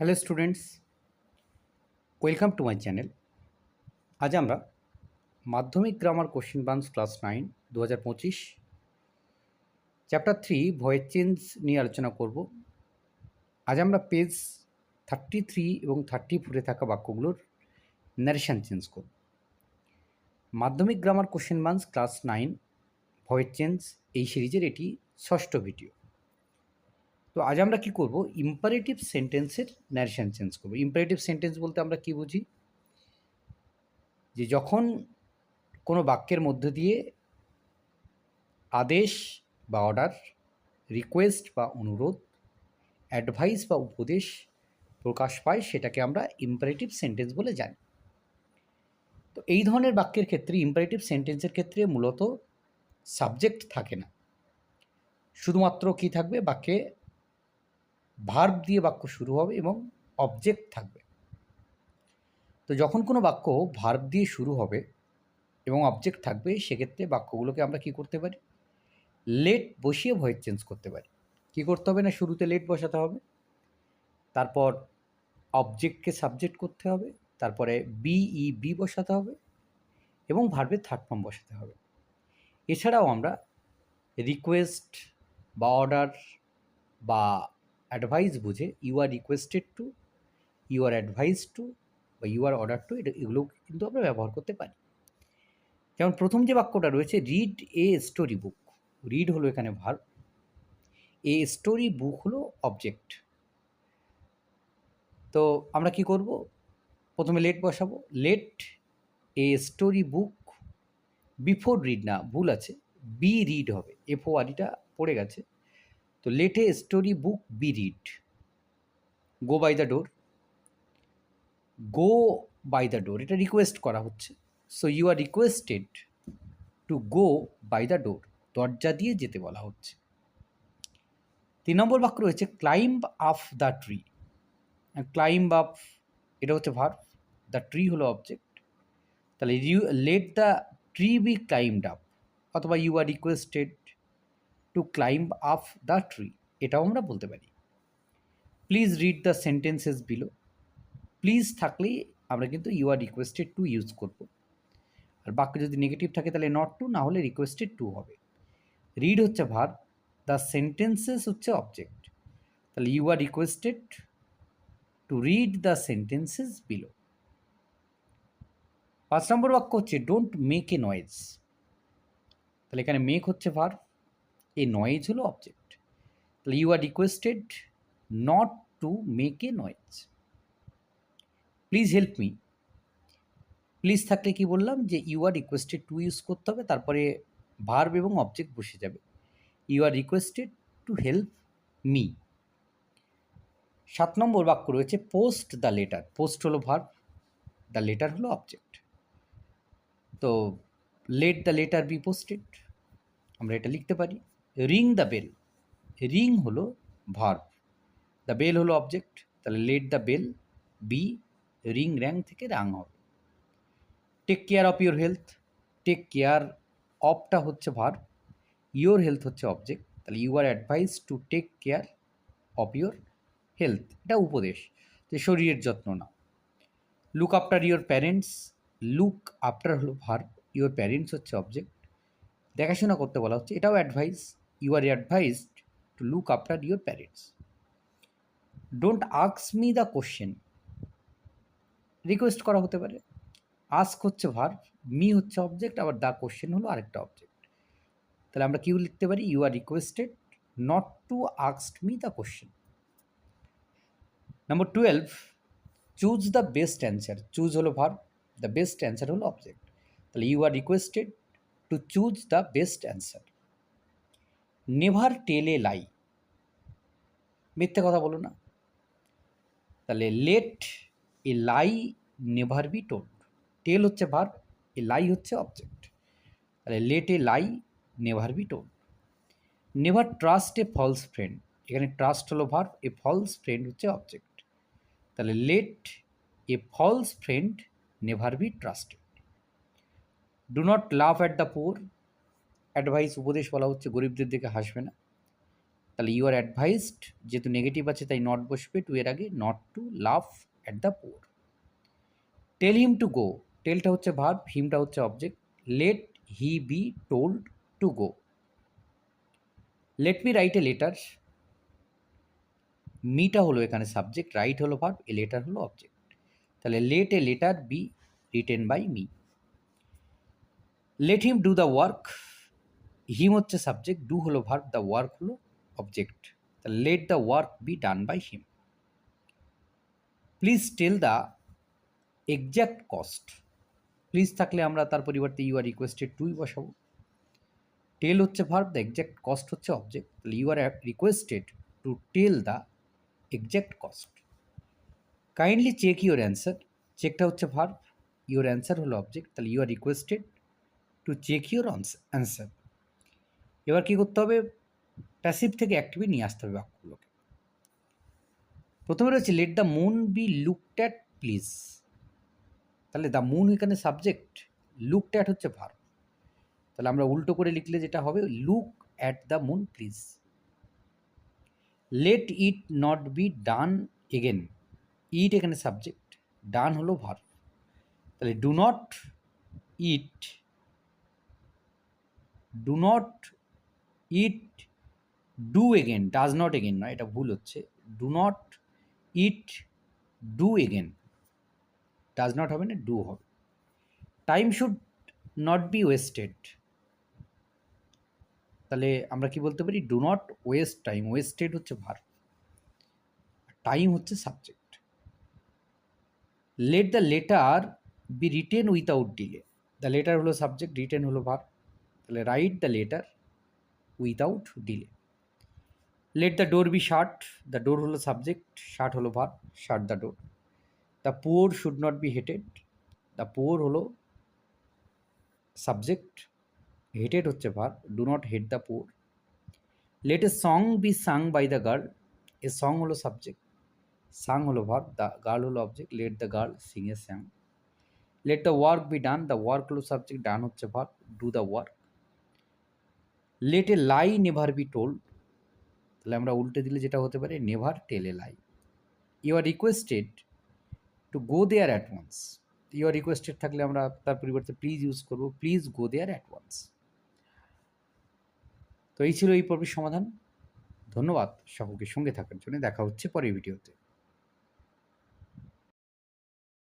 Hello students, welcome to my channel. আজ আমরা Madhyamik grammar question banks class nine দু হাজার পঁচিশ, চ্যাপ্টার থ্রি, ভয়েস চেঞ্জ নিয়ে আলোচনা করব। আজ আমরা পেজ থার্টি থ্রি এবং থার্টি ফোরে থাকা বাক্যগুলোর ন্যারেশন চেঞ্জ করব। Madhyamik grammar question banks class nine, voice change এই সিরিজের এটি ষষ্ঠ ভিডিও তো আজ আমরা কি করব? ইম্পারেটিভ সেন্টেন্সের ন্যারেশন চেঞ্জ করব। ইম্পারেটিভ সেন্টেন্স বলতে আমরা কি বুঝি? যে যখন কোনো বাক্যের মধ্য দিয়ে আদেশ বা অর্ডার রিকোয়েস্ট বা অনুরোধ অ্যাডভাইস বা উপদেশ প্রকাশ পায়, সেটাকে আমরা ইম্পারেটিভ সেন্টেন্স বলে জানি। তো এই ধরনের বাক্যের ক্ষেত্রে ইম্পারেটিভ সেন্টেন্সের ক্ষেত্রে মূলত সাবজেক্ট থাকে না। শুধুমাত্র কি থাকবে? বাক্যে ভার্ব দিয়ে বাক্য শুরু হবে এবং অবজেক্ট থাকবে। তো যখন কোনো বাক্য ভার্ব দিয়ে শুরু হবে এবং অবজেক্ট থাকবে, সেক্ষেত্রে বাক্যগুলোকে আমরা কি করতে পারি? লেট বসিয়ে ভয়েস চেঞ্জ করতে পারি। কি করতে হবে না? শুরুতে লেট বসাতে হবে। তারপর অবজেক্টকে সাবজেক্ট করতে হবে। তারপরে বিই বি বসাতে হবে এবং ভার্বের থার্ড ফর্ম বসাতে হবে। এছাড়াও আমরা রিকোয়েস্ট বা অর্ডার বা অ্যাডভাইস বুঝে you are requested to you are advise to বা ইউ আর অর্ডার টু এটা এগুলো কিন্তু আমরা ব্যবহার করতে পারি। যেমন প্রথম যে বাক্যটা রয়েছে read a story book read হলো এখানে ভার এ স্টোরি বুক হলো অবজেক্ট তো আমরা কি করব? প্রথমে লেট বসাবো। Let a story book before read না, ভুল আছে। বি রিড হবে। এফ ও আরিটা পড়ে গেছে। তো লেটে story book be read. Go by the door. Go by the door, এটা রিকোয়েস্ট করা হচ্ছে। So you are requested to go by the door, দরজা দিয়ে যেতে বলা হচ্ছে। তিন নম্বর বাক্য রয়েছে, climb up the tree. Climb up এটা হচ্ছে ভার দ্য ট্রি হলো অবজেক্ট। তাহলে you, let the tree be climbed up, অথবা you are requested to climb up the tree এটাও আমরা বলতে পারি। Please read the sentences below please থাকলেই আমরা কিন্তু you are requested to use করব। আর বাক্য যদি নেগেটিভ থাকে তাহলে নট টু না হলে রিকোয়েস্টেড টু হবে। রিড হচ্ছে ভার দ্য সেন্টেন্সেস হচ্ছে অবজেক্ট তাহলে you are requested to read the sentences below পাঁচ নম্বর বাক্য হচ্ছে ডোন্ট মেক এ নয়েজ তাহলে এখানে মেক হচ্ছে ভার এ নয়েজ হলো অবজেক্ট তাহলে you are requested not to make a noise please help me please থাকলে কি বললাম যে you are requested to use করতে হবে, তারপরে ভার্ব এবং অবজেক্ট বসে যাবে। You are requested to help me সাত নম্বর বাক্য রয়েছে পোস্ট দ্য লেটার পোস্ট হলো ভার্ব দ্য লেটার হলো অবজেক্ট তো let the letter be posted আমরা এটা লিখতে পারি। রিং দ্য বেল রিং হলো ভার্ব দ্য বেল হলো অবজেক্ট তাহলে let the bell be ring rang থেকে রাং হবে। Take care of your health take care অফটা হচ্ছে ভার্ব ইউর হেলথ হচ্ছে অবজেক্ট তাহলে you are advise to take care of your health এটা উপদেশ। যে শরীরের যত্ন নাও। Look after your parents look after হলো ভার্ব ইউর প্যারেন্টস হচ্ছে অবজেক্ট দেখাশোনা করতে বলা হচ্ছে। এটাও advice you are advised to look after your parents don't আক্স me the question request করা হতে পারে। আস্ক হচ্ছে ভার মি হচ্ছে অবজেক্ট আবার দ্য কোশ্চেন হলো আরেকটা অবজেক্ট তাহলে আমরা কিউ লিখতে পারি? You are requested not to আক্সড me the question number twelve choose the best answer choose হলো ভার দ্য বেস্ট অ্যান্সার হলো অবজেক্ট তাহলে you are requested to choose the best answer never tell lie. মিথ্যে কথা বলো না। তাহলে let a lie never be told tell হচ্ছে verb a lie হচ্ছে অবজেক্ট তাহলে let a lie never be told never trust a false friend এখানে trust হলো ভার এ ফলস ফ্রেন্ড হচ্ছে অবজেক্ট তাহলে let a false friend never be trusted do not laugh at the poor advice উপদেশ বলা হচ্ছে, গরিবদের দিকে হাসবে না। তাহলে ইউ আর অ্যাডভাইসড যেহেতু নেগেটিভ আছে, তাই নট বসবে টু এর আগে not to laugh at the poor tell him to go টেলটা হচ্ছে ভার্ব হিমটা হচ্ছে object let he be told to go let me write a letter মিটা হলো এখানে সাবজেক্ট রাইট হলো ভার্ব এ লেটার হলো অবজেক্ট তাহলে let a letter be written by me let him do the work him হচ্ছে subject do হলো verb the work হলো object let the work be done by him please tell the exact cost please থাকলে আমরা তার পরিবর্তে you are requested টুই বসাবো। Tell হচ্ছে verb the exact cost হচ্ছে অবজেক্ট তাহলে you are requested to tell the exact cost kindly check your answer চেকটা হচ্ছে ভার্ব ইউর অ্যান্সার হলো অবজেক্ট তাহলে you are requested to check your answer এবার কী করতে হবে? প্যাসিভ থেকে অ্যাক্টিভে নিয়ে আসতে হবে বাক্যগুলোকে। প্রথমে রয়েছে let the moon be looked at please তাহলে দ্য মুন এখানে সাবজেক্ট লুকড অ্যাট হচ্ছে ভার তাহলে আমরা উল্টো করে লিখলে যেটা হবে look at the moon please let it not be done again it এখানে সাবজেক্ট ডান হলো ভার তাহলে do not it do not it do again, does not again নয়, এটা ভুল হচ্ছে। Do not it do again, does not হবে না, do হবে। Time should not be wasted. তাহলে আমরা কি বলতে পারি? Do not waste time, wasted হচ্ছে ভার টাইম হচ্ছে subject. Let the letter be written without delay. The letter হলো সাবজেক্ট, রিটেন হলো ভার তাহলে write the letter without delay let the door be shut the door হলো subject shut হলো verb shut the door the poor should not be hated the poor হলো subject hated হচ্ছে verb do not hate the poor let a song be sung by the girl a song হলো subject sung হলো verb the girl হলো object let the girl sing a song let the work be done the work হলো subject done হচ্ছে verb do the work let a lie never be told তাহলে আমরা উল্টে দিলে যেটা হতে পারে never tell a lie you are requested to go there at once you are requested থাকলে আমরা তার পরিবর্তে প্লিজ ইউজ করব please go there at once তো এই ছিল এই পর্বের সমাধান। ধন্যবাদ। সকলকে সঙ্গে থাকার জন্য। দেখা হচ্ছে পরের ভিডিওতে।